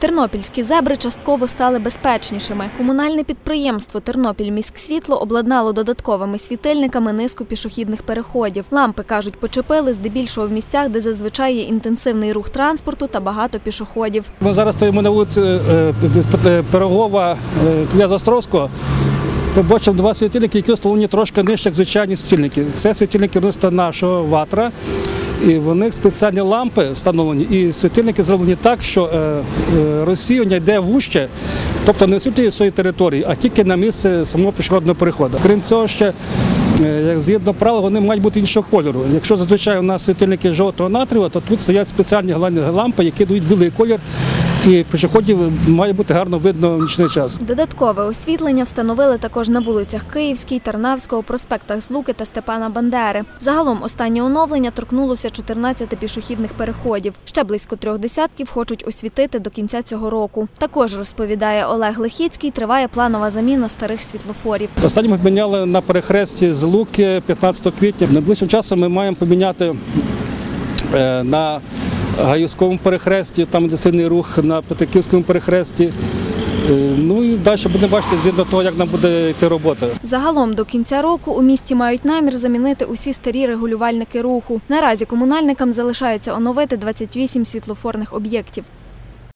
Тернопільські зебри частково стали безпечнішими. Комунальне підприємство Тернопіль міськсвітло обладнало додатковими світильниками низку пішохідних переходів. Лампи, кажуть, почепили здебільшого в місцях, де зазвичай є інтенсивний рух транспорту та багато пішоходів. Ми зараз стоїмо на вулиці е, е, Пирогова е, князя Островського. Побачив два світильники, які встановлені трошки нижче, як звичайні світильники. Це світильники виробництва нашого ватра. І в них спеціальні лампи встановлені, і світильники зроблені так, що е, е, розсіювання йде вуще, тобто не освітлює своєї території, а тільки на місце самого пішохідного переходу. Крім цього, ще е, як згідно правил, вони мають бути іншого кольору. Якщо зазвичай у нас світильники жовтого натрію, то тут стоять спеціальні лампи, які дають білий колір, і пішоходів має бути гарно видно в нічний час. Додаткове освітлення встановили також на вулицях Київській, Тарнавського, проспектах Злуки та Степана Бандери. Загалом останнє оновлення торкнулося 14 пішохідних переходів. Ще близько трьох десятків хочуть освітити до кінця цього року. Також розповідає Олег Лихіцький, триває планова заміна старих світлофорів. Останнє ми поміняли на перехресті з Луки 15 квітня. Найближчим часом ми маємо поміняти е, на Гаївському перехресті, там де рух, на Петриківському перехресті. Е, Ну і далі будемо бачити згідно того, як нам буде йти робота. Загалом до кінця року у місті мають намір замінити усі старі регулювальники руху. Наразі комунальникам залишається оновити 28 світлофорних об'єктів.